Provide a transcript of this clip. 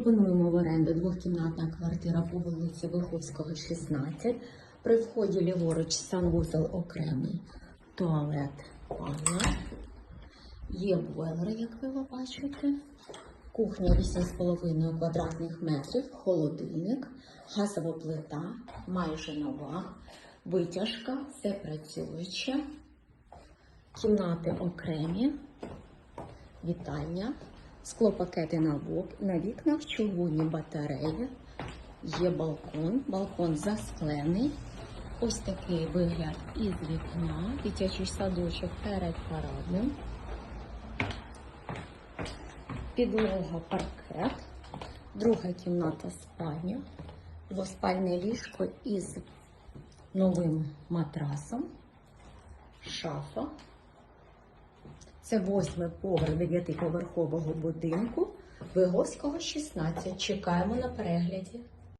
Пропонуємо в оренду двохкімнатна квартира по вулиці Виховського, 16. При вході ліворуч санвузол окремий, туалет, ванна. Є бойлер, як ви бачите. Кухня 8,5 квадратних метрів, холодильник, газова плита, майже нова, витяжка, все працююче. Кімнати окремі, вітальня, склопакети на, на вікнах, чугунні батареї, є балкон, балкон засклений. Ось такий вигляд із вікна, дитячий садочок перед парадним. Підлога паркет, друга кімната спальня, двоспальне ліжко із новим матрасом, шафа. Це восьмий поверх дев'ятиповерхового будинку Вигоського, 16. Чекаємо на перегляді.